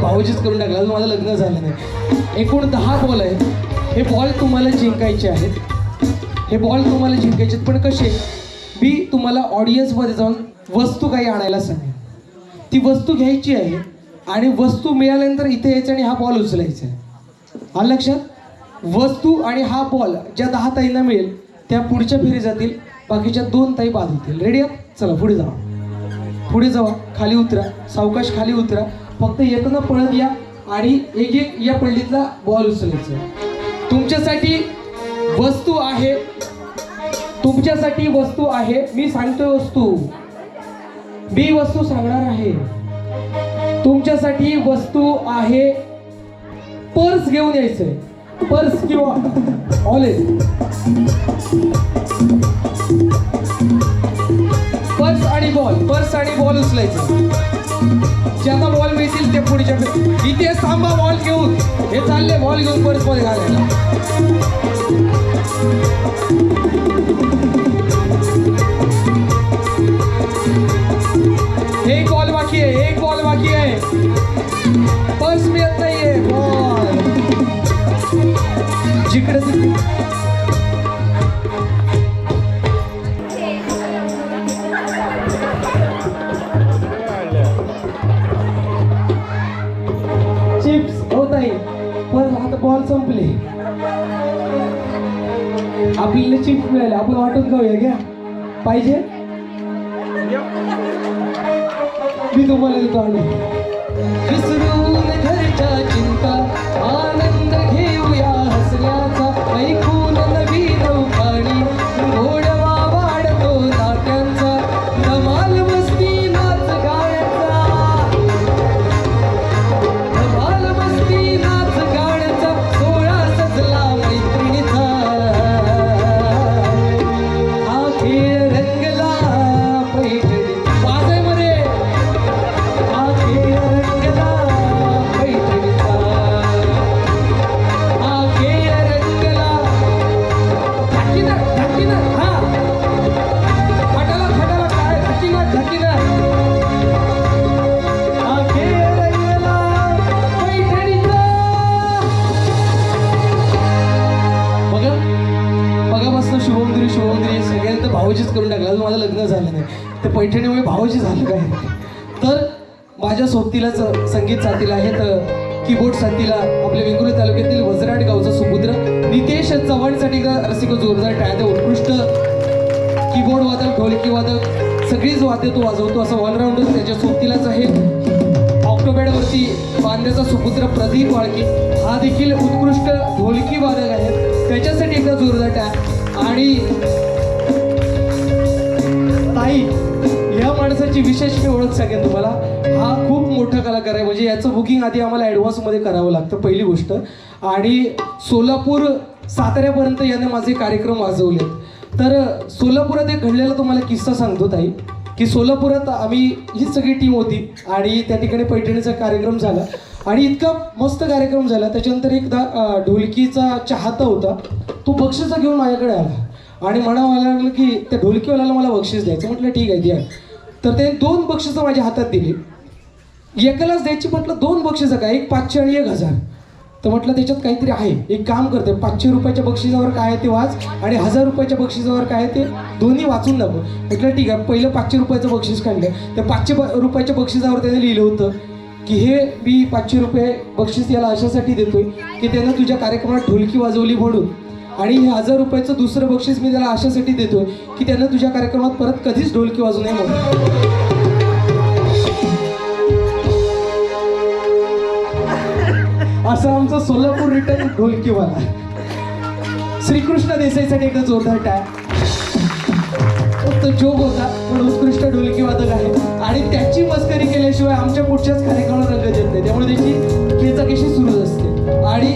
भाऊजीच करून टाकला. अजून माझं लग्न झालं नाही. एकूण दहा बॉल आहेत. हे बॉल तुम्हाला जिंकायचे आहेत. हे बॉल तुम्हाला जिंकायचे आहेत. पण कसे? मी तुम्हाला ऑडियन्समध्ये जाऊन वस्तू काही आणायला सांगेन. ती वस्तू घ्यायची आहे आणि वस्तू मिळाल्यानंतर इथे यायचं आणि हा बॉल उचलायचा आहे. आलं लक्षात? वस्तू आणि हा बॉल ज्या दहा ताईंना मिळेल त्या पुढच्या फेरी जातील. बाकीच्या दोन ताई बाद होतील. रेडी आहात? चला पुढे जावा. पुढे जावा. खाली उतरा. सावकाश खाली उतरा. फक्त येताना पळत या आणि एक एक या पल्लीतला बॉल उचलायचा. तुमच्यासाठी वस्तू आहे. तुमच्यासाठी वस्तू आहे. मी सांगतोय वस्तू. मी वस्तू सांगणार आहे. तुमच्यासाठी वस्तू आहे. पर्स घेऊन यायचंय. पर्स किंवा ऑलेज पर्स आणि बॉल पर्स आणि बॉल उचलायचे. ज्यांना बॉल मिळतील ते पुढच्या इथे थांबा बॉल घेऊन. हे चालले बॉल घेऊन पर्समध्ये घालायला. जिकडे चिप्स होत आहे पण आता बॉल संपले. आपल्याला चिप्स मिळाले आपण वाटून खाऊया घ्या. पाहिजे? मी तुम्हाला देतो आणि. करून टाकला माझं लग्न झालं नाही. ते पैठणीमुळे भावाशी झालं काय तर माझ्या सोबतीलाच संगीत साथीला आहेत कीबोर्ड साथीला आपल्या वेंगुर्ला तालुक्यातील वजराट गावचा सुपुत्र नितेश चव्हाणसाठी का रसिक जोरदार टाळ्या उत्कृष्ट कीबोर्ड वादक ढोलकी वादक सगळीच वाद्य तो वाजवतो. असं ऑलराऊंडर त्याच्या सोबतीलाच आहे ऑक्टोबॅडवरती बांध्याचा सुपुत्र प्रदीप वाळके. हा देखील उत्कृष्ट ढोलकी वादक आहे त्याच्यासाठी एकदा जोरदार टाळ्या. आणि ची विशेष मी ओळख सांगेन तुम्हाला हा खूप मोठा कलाकार आहे. म्हणजे याचं बुकिंग आधी आम्हाला ॲडव्हान्समध्ये करावं लागतं पहिली गोष्ट. आणि सोलापूर साताऱ्यापर्यंत याने माझे कार्यक्रम वाजवलेत. तर सोलापुरात एक घडलेला तुम्हाला किस्सा सांगतो ताई की सोलापुरात आम्ही ही सगळी टीम होती आणि त्या ठिकाणी पैठणीचा कार्यक्रम झाला. आणि इतका मस्त कार्यक्रम झाला त्याच्यानंतर एकदा ढोलकीचा चाहता होता. तो बक्षिसं घेऊन माझ्याकडे आला. आणि म्हणावं लागलं की त्या ढोलकीवाल्याला मला बक्षीस द्यायचं. म्हटलं ठीक आहे द्या. तर ते दोन बक्षिसं माझ्या हातात दिली. एकालाच द्यायची म्हटलं दोन बक्षिसं काय? एक पाचशे आणि एक हजार. तर म्हटलं त्याच्यात काहीतरी आहे. एक काम करते पाचशे रुपयाच्या बक्षिसावर काय आहे ते वाच आणि हजार रुपयाच्या बक्षिसावर काय आहे ते दोन्ही वाचून दाखव. म्हटलं ठीक आहे पहिलं पाचशे रुपयाचं बक्षीस काढलं. त्या पाचशे ब- रुपयाच्या बक्षिसावर त्याने लिहिलं होतं की हे मी पाचशे रुपये बक्षीस याला अशासाठी देतोय की त्यानं तुझ्या कार्यक्रमात ढोलकी वाजवली म्हणून. आणि हे हजार रुपयाचं दुसरं बक्षीस मी त्याला अशासाठी देतो की त्यानं तुझ्या कार्यक्रमात परत कधीच ढोलकी वाजू नये. म्हणून असं आमचं सोलापूर रिटर्न ढोलकीवाला श्रीकृष्ण देसाईसाठी एकदा जोरदार टाय फक्त जोग होता पण उत्कृष्ट ढोलकी वादक आहे आणि त्याची मस्करी केल्याशिवाय आमच्या पुढच्याच कार्यक्रमाला रंग देत नाही. त्यामुळे त्याची केचाकेशी सुरूच असते. आणि